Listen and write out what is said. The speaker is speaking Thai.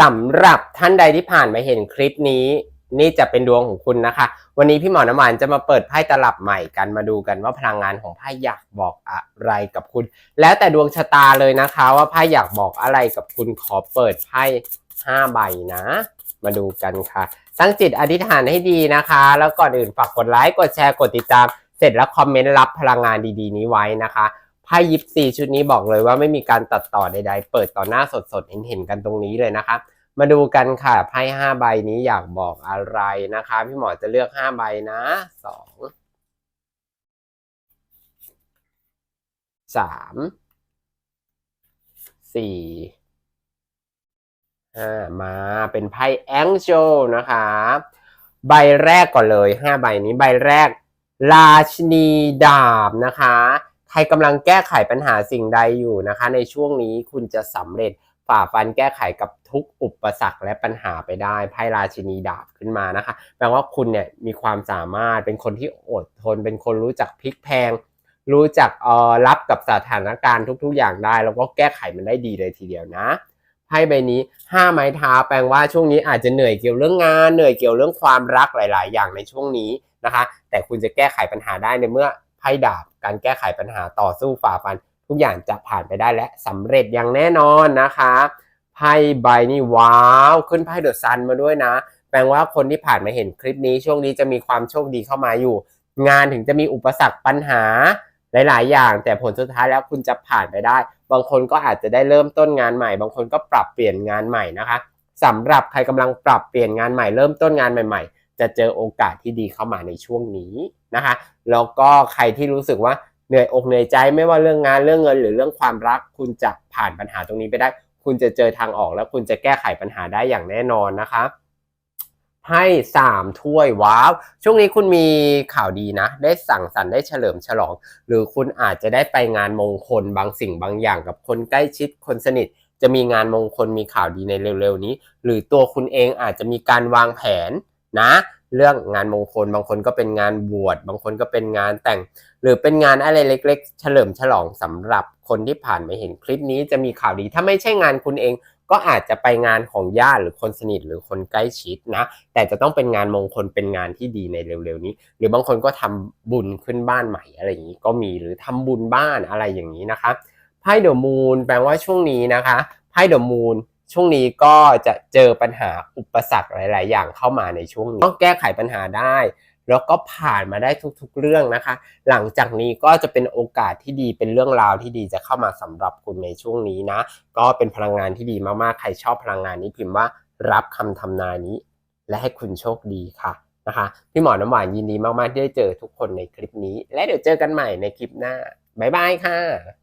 สำหรับท่านใดที่ผ่านมาเห็นคลิปนี้ นี่จะเป็นดวงของคุณนะคะ วันนี้พี่หมอน้ำหวานจะมาเปิดไพ่ตลับใหม่กันมาดูกันว่าพลังงานของไพ่อยากบอกอะไรกับคุณ แล้วแต่ดวงชะตาเลยนะคะว่าไพ่อยากบอกอะไรกับคุณขอเปิดไพ่ห้าใบนะ มาดูกันค่ะ ตั้งจิตอธิษฐานให้ดีนะคะ แล้วก่อนอื่นฝากกดไลค์กดแชร์กดติดตาม เสร็จแล้วคอมเมนต์รับพลังงานดีๆ นี้ไว้นะคะ ไพ่ยิปซีชุดนี้บอกเลยว่าไม่มีการตัดต่อใด ๆ เปิดต่อหน้าสดๆเห็นๆกันตรงนี้เลยนะคะ มาดูกันค่ะไพ่ห้าใบนี้อยากบอกอะไรนะคะ พี่หมอจะเลือกห้าใบนะสองสามสี่ห้ามาเป็นไพ่แองเจลนะคะ ใบแรกก่อนเลยห้าใบนี้ใบแรก ราชนีดาบนะคะ ใครกำลังแก้ไขปัญหาสิ่งใดอยู่นะคะ ในช่วงนี้คุณจะสำเร็จฝ่าฟันแก้ไขกับทุกอุปสรรคและปัญหาไปได้ไพ่ราชินีดาบขึ้นมานะคะ แปลว่าคุณเนี่ยมีความสามารถเป็นคนที่อดทน เป็นคนรู้จักพลิกแพลงรู้จักเอ่อรับกับสถานการณ์ทุก ๆ อย่างได้ แล้วก็แก้ไขมันได้ดีเลยทีเดียวนะไพ่ใบนี้ห้าไม้เท้าแปลว่าช่วงนี้อาจจะเหนื่อยเกี่ยวเรื่องงานเหนื่อยเกี่ยวเรื่องความรักหลาย ๆ อย่างในช่วงนี้นะคะ แต่คุณจะแก้ไขปัญหาได้ในเมื่อไพ่ดาบ การแก้ไขปัญหาต่อสู้ฝ่าฟัน ทุกอย่างจะผ่านไปได้และสำเร็จอย่างแน่นอนนะคะไพ่ใบนี้ว้าวขึ้นไพ่เดอะซันมาด้วยนะ แปลว่าคนที่ผ่านมาเห็นคลิปนี้ช่วงนี้จะมีความโชคดีเข้ามาอยู่ งานถึงจะมีอุปสรรคปัญหาหลาย ๆ อย่าง แต่ผลสุดท้ายแล้วคุณจะผ่านไปได้ บางคนก็อาจจะได้เริ่มต้นงานใหม่ บางคนก็ปรับเปลี่ยนงานใหม่นะคะสำหรับใครกำลังปรับเปลี่ยนงานใหม่เริ่มต้นงานใหม่ ๆ จะเจอโอกาสที่ดีเข้ามาในช่วงนี้นะคะแล้วก็ใครที่รู้สึกว่าเหนื่อยอกเหนื่อยใจไม่ว่าเรื่องงานเรื่องเงิน หรือเรื่องความรัก คุณจะผ่านปัญหาตรงนี้ไปได้ คุณจะเจอทางออกแล้วคุณจะแก้ไขปัญหาได้อย่างแน่นอนนะคะให้สามถ้วยว้าว ช่วงนี้คุณมีข่าวดีนะ ได้สั่งสรรค์ได้เฉลิมฉลอง หรือคุณอาจจะได้ไปงานมงคลบางสิ่งบางอย่างกับคนใกล้ชิดคนสนิท จะมีงานมงคลมีข่าวดีในเร็วๆนี้ หรือตัวคุณเองอาจจะมีการวางแผน นะ เรื่องงานมงคลบางคนก็เป็นงานบวชบางคนก็เป็นงานแต่ง หรือเป็นงานอะไรเล็ก ๆ เฉลิมฉลองสำหรับคนที่ผ่านมาเห็นคลิปนี้จะมีข่าวดี ถ้าไม่ใช่งานคุณเองก็อาจจะไปงานของญาติหรือคนสนิทหรือคนใกล้ชิดนะ แต่จะต้องเป็นงานมงคลเป็นงานที่ดีในเร็วๆนี้ หรือบางคนก็ทำบุญขึ้นบ้านใหม่อะไรอย่างนี้ก็มีหรือทำบุญบ้านอะไรอย่างนี้นะคะไพ่เดอะมูนแปลว่าช่วงนี้นะคะไพ่เดอะมูน ช่วงนี้ก็จะเจอปัญหาอุปสรรคหลาย ๆ อย่างเข้ามาในช่วงนี้ต้องแก้ไขปัญหาได้ แล้วก็ผ่านมาได้ทุก ๆ เรื่องนะคะ หลังจากนี้ก็จะเป็นโอกาสที่ดีเป็นเรื่องราวที่ดีจะเข้ามาสำหรับคุณในช่วงนี้นะ ก็เป็นพลังงานที่ดีมาก ๆ ใครชอบพลังงานนี้พิมพ์ว่ารับคำทำนายนี้ และให้คุณโชคดีค่ะนะคะพี่หมอน้ำหวานยินดีมาก ๆ ที่ได้เจอทุกคนในคลิปนี้ และเดี๋ยวเจอกันใหม่ในคลิปหน้าบ๊ายบายค่ะ